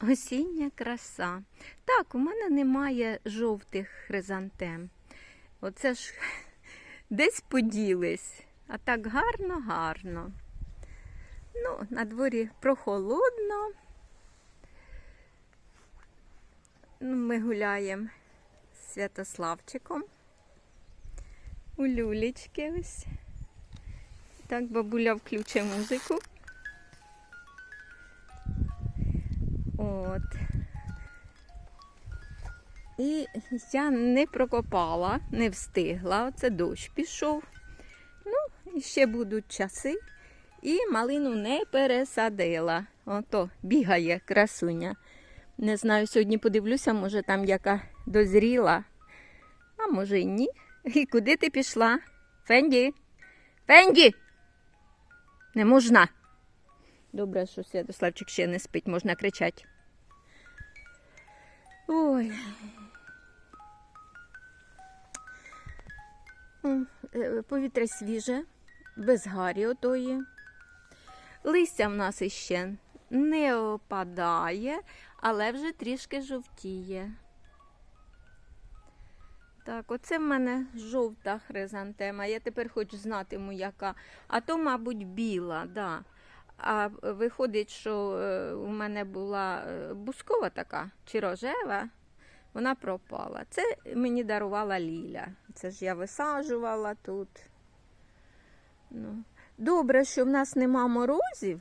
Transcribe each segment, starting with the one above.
Осіння краса. Так, у мене немає жовтих хризантем. Оце ж десь поділись. А так гарно, гарно. Ну, на дворі прохолодно. Ну, ми гуляємо з Святославчиком. У люлечки ось. Так, бабуля включить музику. От. І я не прокопала, не встигла. Оце дощ пішов. Ну, і ще будуть часи. І малину не пересадила. Ото бігає красуня. Не знаю, сьогодні подивлюся, може там яка дозріла, а може й ні. І куди ти пішла? Фенді? Фенді! Не можна. Добре, що Святославчик ще не спить, можна кричати. Ой. Е, Повітря свіже, без гарі отої. Листя в нас іще не опадає, але вже трішки жовтіє. Так, оце в мене жовта хризантема. Я тепер хочу знатиму, яка. А то, мабуть, біла, да. А виходить, що е, у мене була е, бускова така чи рожева, вона пропала. Це мені дарувала Ліля. Це ж я висаджувала тут. Ну. Добре, що в нас нема морозів,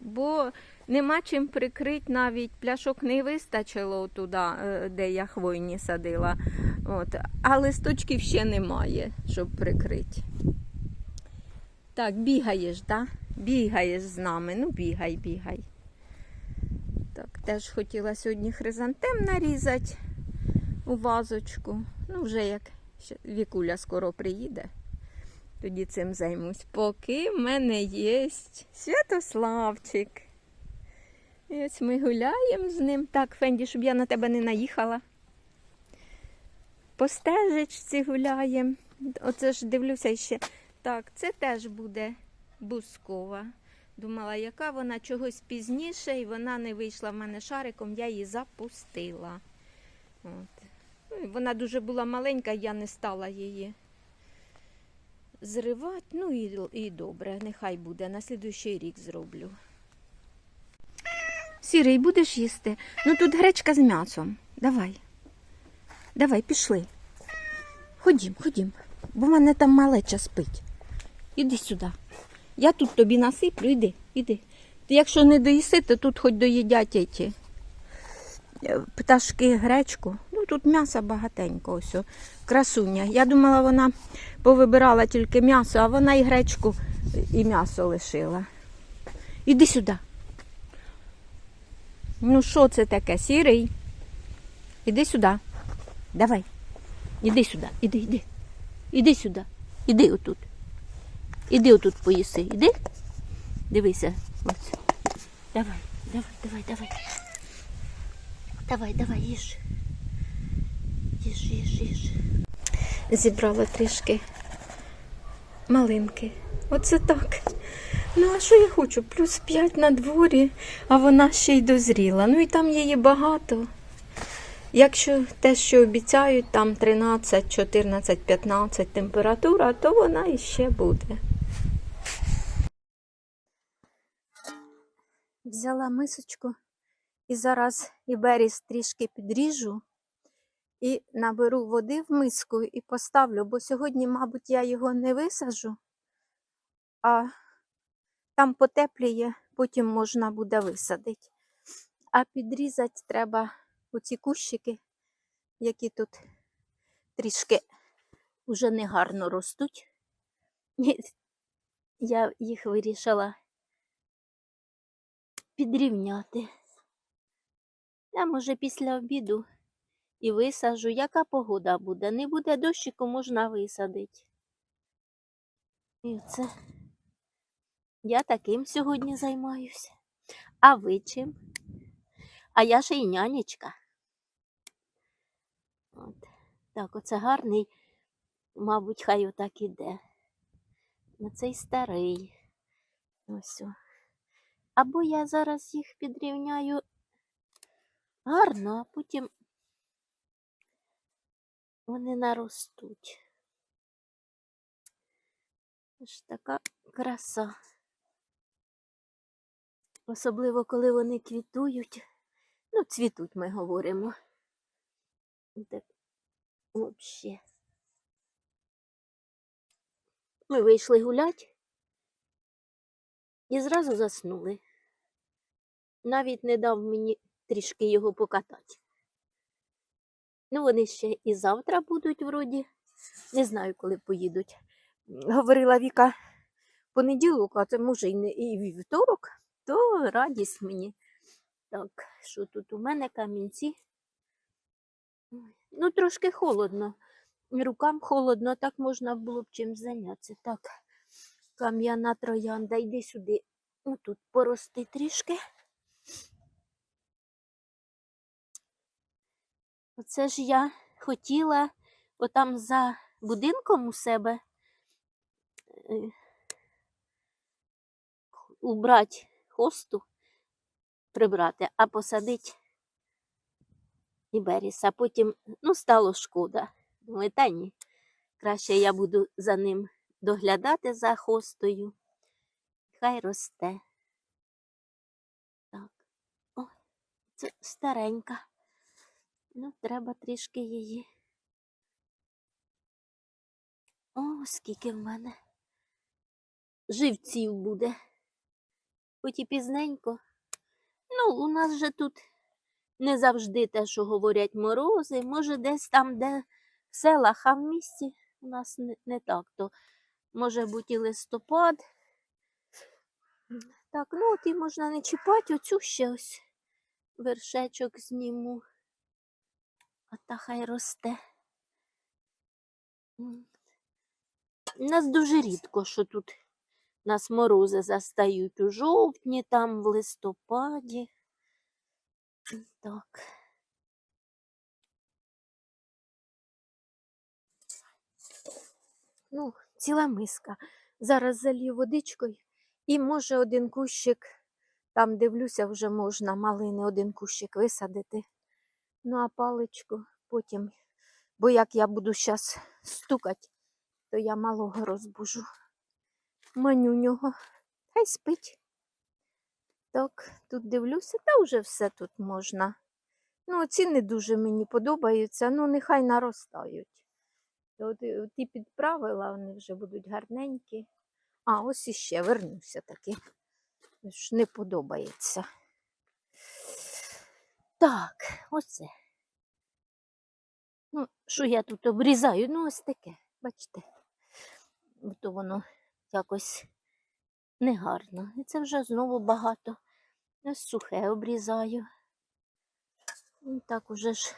бо нема чим прикрити навіть пляшок не вистачило туди, е, де я хвойні садила. От. А листочків ще немає, щоб прикрити. Так, бігаєш, так? Бігаєш з нами. Ну, бігай, бігай. Так, теж хотіла сьогодні хризантем нарізати у вазочку. Ну, вже як Вікуля скоро приїде, тоді цим займусь. Поки в мене є Святославчик. І ось ми гуляємо з ним. Так, Фенді, щоб я на тебе не наїхала. По стежечці гуляємо. Оце ж дивлюся ще. Так, це теж буде бускова. Думала, яка вона чогось пізніше, і вона не вийшла в мене шариком, я її запустила. От. Ну, Вона дуже була маленька, я не стала її зривати. Ну і, і добре, нехай буде. На слідуючий рік зроблю. Сірий, будеш їсти? Ну тут гречка з м'ясом. Давай. Давай, пішли. Ходім, ходім, бо в мене там малеча спить. Іди сюди. Я тут тобі насиплю, іди, іди. Якщо не доїси, то тут хоч доїдять ті пташки гречку. Ну тут м'яса багатенько, ось. Красуня. Я думала, вона повибирала тільки м'ясо, а вона і гречку, і м'ясо лишила. Іди сюди. Ну, що це таке? Сірий? Іди сюди. Давай. Іди сюди, іди, іди. Іди сюди. Іди отут. Іди отут поїси. Іди. Дивися. Ось. Давай, давай, давай, давай. Давай, давай, їж. Їж, їж, їж. Зібрала трішки малинки. Оце так. Ну, а що я хочу? Плюс 5 на дворі, а вона ще й дозріла. Ну і там її багато. Якщо те, що обіцяють, там 13, 14, 15 температура, то вона іще буде. Взяла мисочку і зараз і беріз трішки підріжу і наберу води в миску і поставлю, бо сьогодні, мабуть, я його не висажу, а там потепліє, потім можна буде висадити. А підрізати треба оці кущики, які тут трішки вже негарно ростуть. Я їх вирішила підрівняти. Я, може, після обіду і висаджу, яка погода буде. Не буде дощику, можна висадити. І це я таким сьогодні займаюся. А ви чим? А я ще й нянечка. От. Так, оце гарний, мабуть, хай отак іде. На цей старий. Ось. Або я зараз їх підрівняю гарно, а потім вони наростуть. Аж така краса. Особливо, коли вони квітують. Ну, цвітуть, ми говоримо. Так, взагалі. Ми вийшли гулять і зразу заснули. Навіть не дав мені трішки його покатати. Ну, вони ще і завтра будуть вроді. Не знаю, коли поїдуть. Говорила Віка понеділок, а це може і не і вівторок, то радість мені. Так, що тут у мене камінці? Ну, трошки холодно. Рукам холодно, так можна було б чим зайнятися. Так, кам'яна троянда, йди сюди. Тут порости трішки. Оце ж я хотіла отам за будинком у себе е, убрати хосту, прибрати, а посадити Іберіс. А потім, ну, стало шкода. Думаю, та ні. Краще я буду за ним доглядати за хостою. Хай росте. Так. О, це старенька. Ну, треба трішки її. О, скільки в мене живців буде. Хоч і пізненько. Ну, у нас же тут не завжди те, що говорять морози. Може, десь там, де в селах, а в місті у нас не, не так. То може бути листопад. Так, ну от і можна не чіпати, оцю ще ось вершечок зніму. А та хай росте. У нас дуже рідко, що тут нас морози застають у жовтні, там в листопаді. Так. Ну, ціла миска. Зараз залью водичкою і може один кущик, там дивлюся, вже можна малини один кущик висадити. Ну, а паличку потім, бо як я буду зараз стукати, то я малого розбужу. Маню нього. Хай спить. Так, тут дивлюся, та вже все тут можна. Ну, ці не дуже мені подобаються, ну нехай наростають. От, е, ті підправила, вони вже будуть гарненькі. А, ось іще вернуся таки. Ж не подобається. Так, оце. Ну, що я тут обрізаю? Ну, ось таке, бачите. То воно якось негарно. І це вже знову багато. Сухе обрізаю. І так уже ж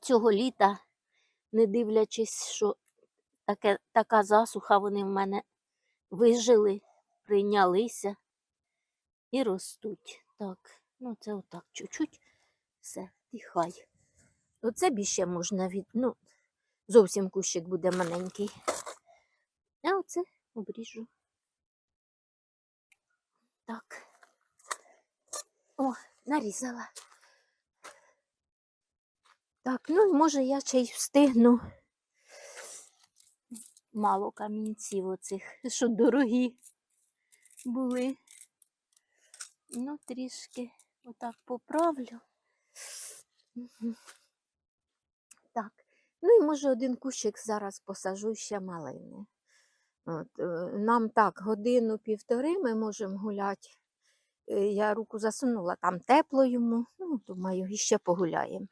цього літа, не дивлячись, що таке, така засуха, вони в мене вижили, прийнялися і ростуть. Так, ну це отак чуть-чуть. Все, і хай. Оце більше можна від. Ну, зовсім кущик буде маленький. А оце обріжу. Так. О, нарізала. Так, ну може я ще й встигну. Мало камінців оцих, що дорогі були. Ну, трішки отак поправлю. Так. Ну і може один кущик зараз посажу ще малини. От, е, нам так, годину-півтори ми можемо гуляти. Е, Я руку засунула, там тепло йому. Ну, думаю, іще погуляємо.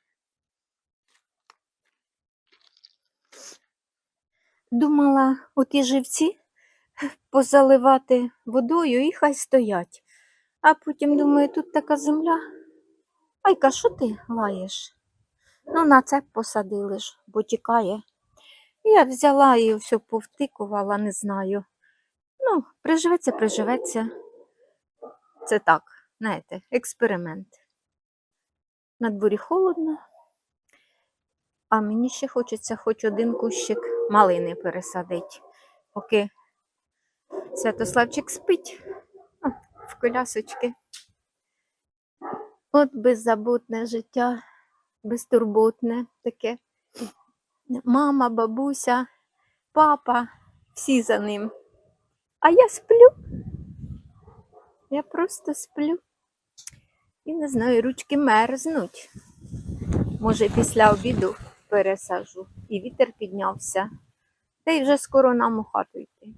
Думала, оті живці позаливати водою і хай стоять. А потім думаю, тут така земля. Айка, що ти лаєш? Ну, на це посадили ж, бо тікає. Я взяла і все повтикувала, не знаю. Ну, приживеться, приживеться. Це так, знаєте, експеримент. На дворі холодно, а мені ще хочеться хоч один кущик малини пересадити, поки Святославчик спить в колясочки. От беззаботне життя, безтурботне таке. Мама, бабуся, папа, всі за ним. А я сплю. Я просто сплю. І не знаю, ручки мерзнуть. Може, після обіду пересажу. І вітер піднявся. Та й вже скоро нам у хату йти.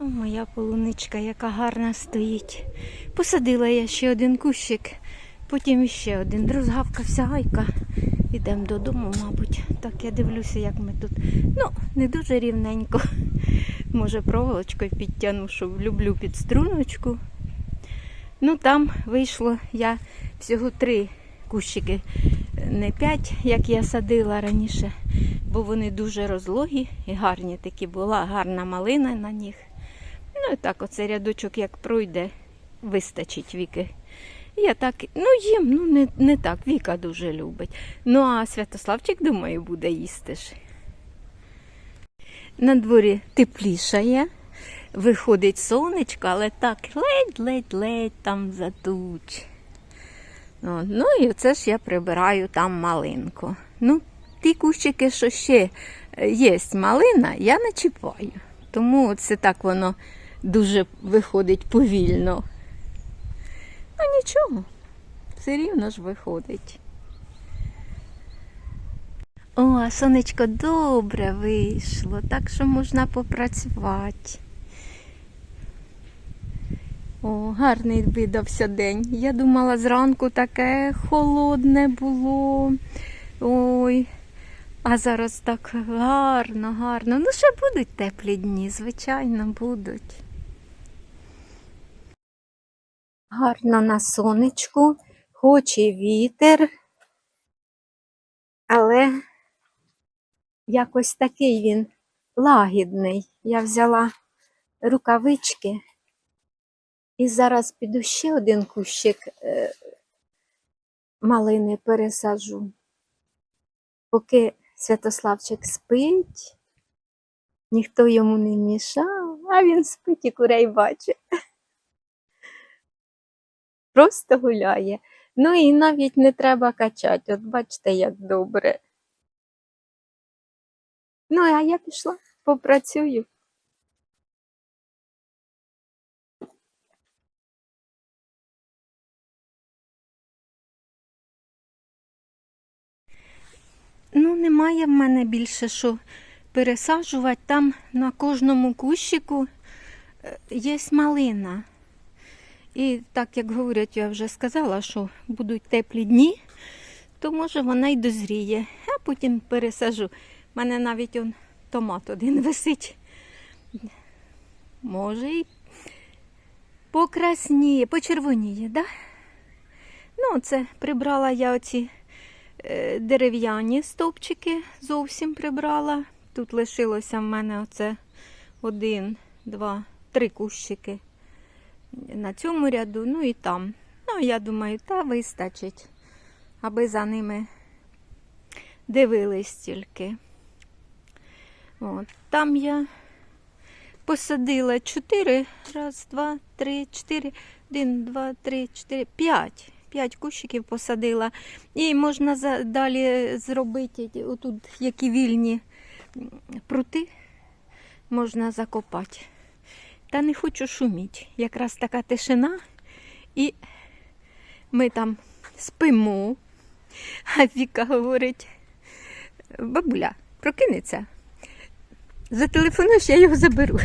Моя полуничка, яка гарна стоїть. Посадила я ще один кущик, потім іще один. Розгавкався гайка. Ідемо додому, мабуть. Так я дивлюся, як ми тут. Ну, не дуже рівненько. Може, проволочкою підтягну, що люблю під струночку. Ну, там вийшло я всього три кущики, не п'ять, як я садила раніше, бо вони дуже розлогі і гарні такі була, гарна малина на них. Ну і так, оцей рядочок як пройде, вистачить віки. Я так, ну їм, ну не, не так, Віка дуже любить. Ну а Святославчик, думаю, буде їсти ж. На дворі теплішає, виходить сонечко, але так ледь-ледь-ледь там за Ну і оце ж я прибираю там малинку. Ну, ті кущики, що ще є малина, я не чіпаю. Тому це так воно дуже виходить повільно. Ну нічого, все рівно ж виходить. О, сонечко добре вийшло, так що можна попрацювати. О, гарний видався день. Я думала, зранку таке холодне було. Ой, а зараз так гарно, гарно. Ну, ще будуть теплі дні, звичайно, будуть. Гарно на сонечку, хоч і вітер, але якось такий він лагідний. Я взяла рукавички і зараз піду ще один кущик е, малини пересаджу. Поки Святославчик спить, ніхто йому не мішав, а він спить і курей бачить. Просто гуляє. Ну і навіть не треба качати. От бачите, як добре. Ну, а я пішла, попрацюю. Ну, немає в мене більше що пересаджувати. Там на кожному кущику е, є малина. І так як говорять, я вже сказала, що будуть теплі дні, то може вона й дозріє. А потім пересажу. У мене навіть он томат один висить. Може і покрасніє, почервоніє, да? Ну, це прибрала я оці дерев'яні стовпчики, зовсім прибрала. Тут лишилося в мене оце один, два, три кущики на цьому ряду, ну і там. Ну, я думаю, та вистачить, аби за ними дивились тільки. От, там я посадила чотири, раз, два, три, чотири, один, два, три, чотири, п'ять. П'ять кущиків посадила. І можна далі зробити отут, які вільні прути, можна закопати. Та не хочу шуміти. Якраз така тишина. І ми там спимо. А Віка говорить, бабуля, прокинеться. Зателефонуєш, я його заберу.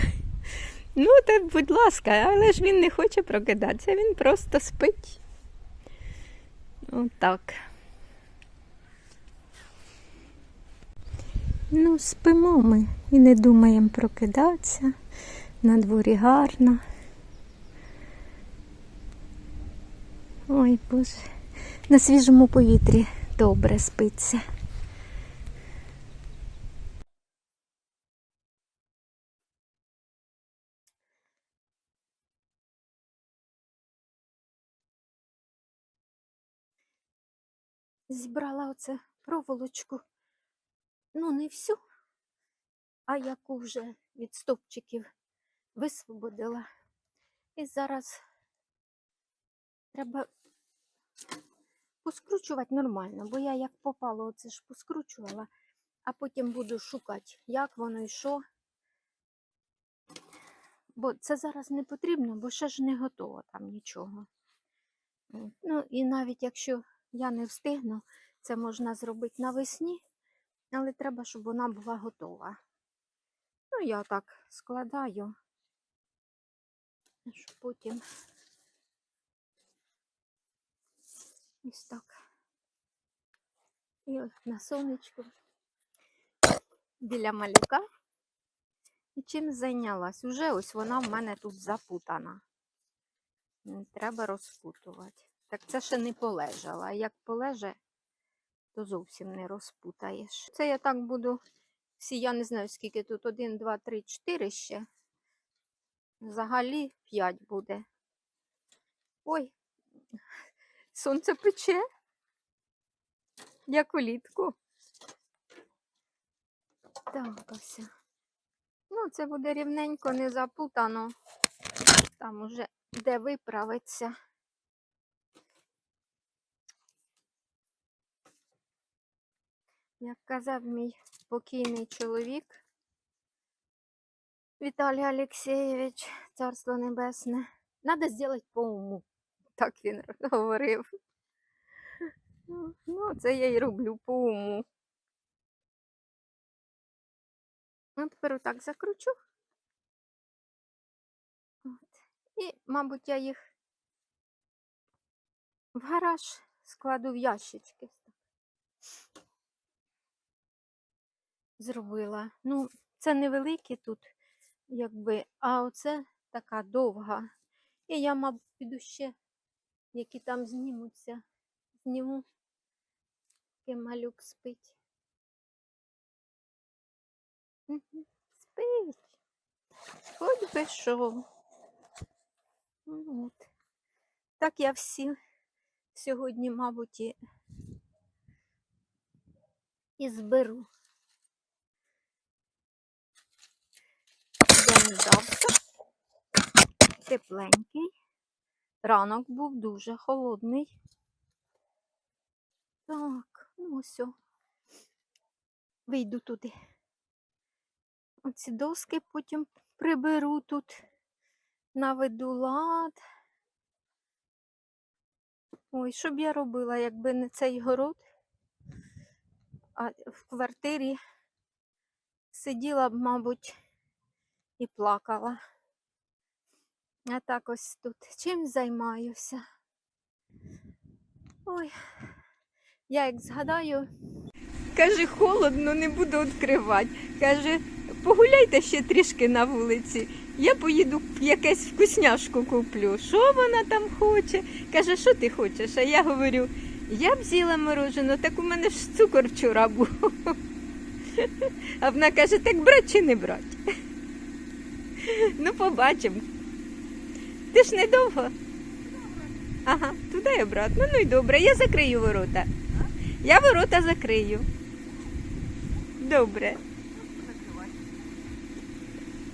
Ну, так, будь ласка, але ж він не хоче прокидатися, він просто спить. Отак. Ну, спимо ми і не думаємо прокидатися. На дворі гарно. Ой, Боже, на свіжому повітрі добре спиться. Зібрала оце проволочку. Ну, не всю, а яку вже від стовпчиків висвободила. І зараз треба поскручувати нормально, бо я як попало, оце ж поскручувала, а потім буду шукати, як воно і що. Бо це зараз не потрібно, бо ще ж не готово там нічого. Ну і навіть якщо я не встигну, це можна зробити навесні, але треба, щоб вона була готова. Ну, я так складаю, щоб потім ось так. І ось на сонечку біля малюка. І чим зайнялась? Уже ось вона в мене тут запутана. Треба розпутувати. Так це ще не полежала. А як полеже, то зовсім не розпутаєш. Це я так буду всі, я не знаю, скільки тут. Один, два, три, чотири ще. Взагалі п'ять буде. Ой, сонце пече. Як улітку. Так, ось. Ну, це буде рівненько, не запутано. Там уже де виправиться. Як казав мій покійний чоловік Віталій Олексійович, царство небесне, треба зробити по уму. Так він говорив. Ну, це я й роблю по уму. Ну, тепер отак закручу. От. І, мабуть, я їх в гараж складу в ящички. Зробила. Ну, це невеликі тут, якби, а оце така довга. І я, мабуть, піду ще, які там знімуться. Зніму, який малюк спить. Спить. Хоч би що. Ну, От. Так я всі сьогодні, мабуть, і, і зберу. Завтра. Тепленький. Ранок був дуже холодний. Так, ну ось. Вийду туди. Оці доски потім приберу тут, наведу лад. Ой, що б я робила, якби не цей город, а в квартирі сиділа б, мабуть, і плакала. А так ось тут. Чим займаюся? Ой, я як згадаю, Каже, холодно, не буду відкривати. Каже, погуляйте ще трішки на вулиці. Я поїду якесь вкусняшку куплю. Що вона там хоче? Каже, що ти хочеш? А я говорю, я б з'їла мороженое, так у мене ж цукор вчора був. А вона каже, так брать чи не брать? Ну, побачимо. Ти ж недовго? Ага, туди і обратно. Ну і добре, я закрию ворота. Я ворота закрию. Добре.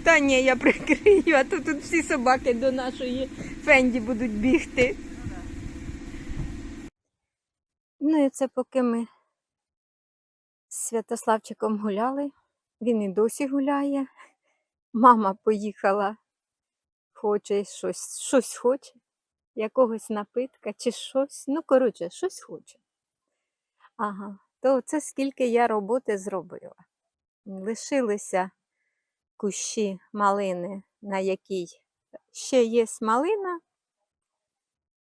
Та ні, я прикрию, а то тут всі собаки до нашої фенді будуть бігти. ну і це поки ми з Святославчиком гуляли, він і досі гуляє. Мама поїхала, хоче щось, щось хоче, якогось напитка чи щось. Ну, коротше, щось хоче. Ага, то це скільки я роботи зробила. Лишилися кущі малини, на якій ще є малина.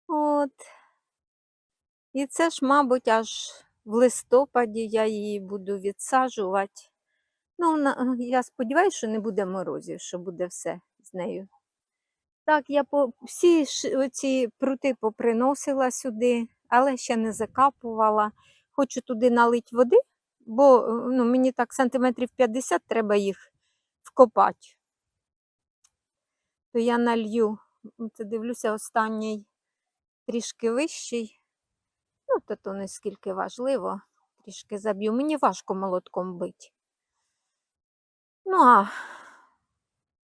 От. І це ж, мабуть, аж в листопаді я її буду відсаджувати. Ну, я сподіваюся, що не буде морозів, що буде все з нею. Так, я по всі оці прути поприносила сюди, але ще не закапувала. Хочу туди налити води, бо е, ну, мені так сантиметрів 50 треба їх вкопати. То я налью, це дивлюся, останній трішки вищий. Ну, то то не скільки важливо, трішки заб'ю. Мені важко молотком бити. Ну, а,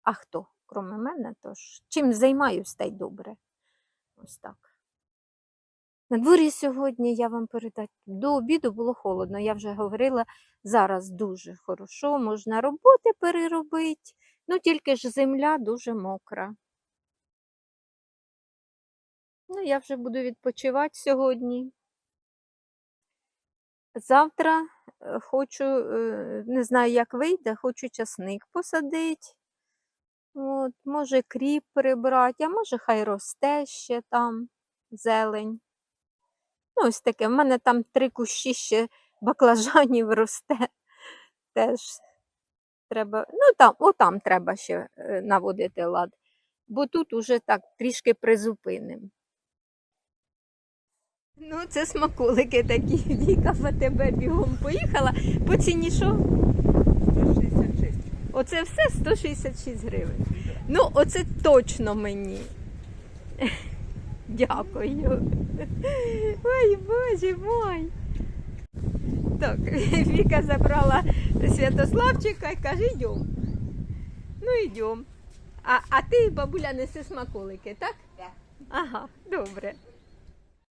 а хто? Кроме мене, тож чим займаюсь, та й добре. Ось так. На дворі сьогодні я вам передати. До обіду було холодно, я вже говорила, зараз дуже хорошо, можна роботи переробити. Ну, тільки ж земля дуже мокра. Ну, я вже буду відпочивати сьогодні. Завтра хочу, е, не знаю, як вийде, хочу часник посадити. От, може кріп прибрати, а може хай росте ще там зелень. Ну, ось таке. В мене там три кущі ще баклажанів росте. Теж треба, ну там, отам треба ще е, наводити лад, бо тут уже так трішки призупинимо. Ну, це смаколики такі. Віка в тебе бігом поїхала. По ціні що? 166. Оце все 166 гривень. Ну, оце точно мені. Дякую. Ой, боже мой. Так, Віка забрала Святославчика і каже, йдем. Ну, йдем. А, а ти, бабуля, неси смаколики, так? Так. Ага, добре.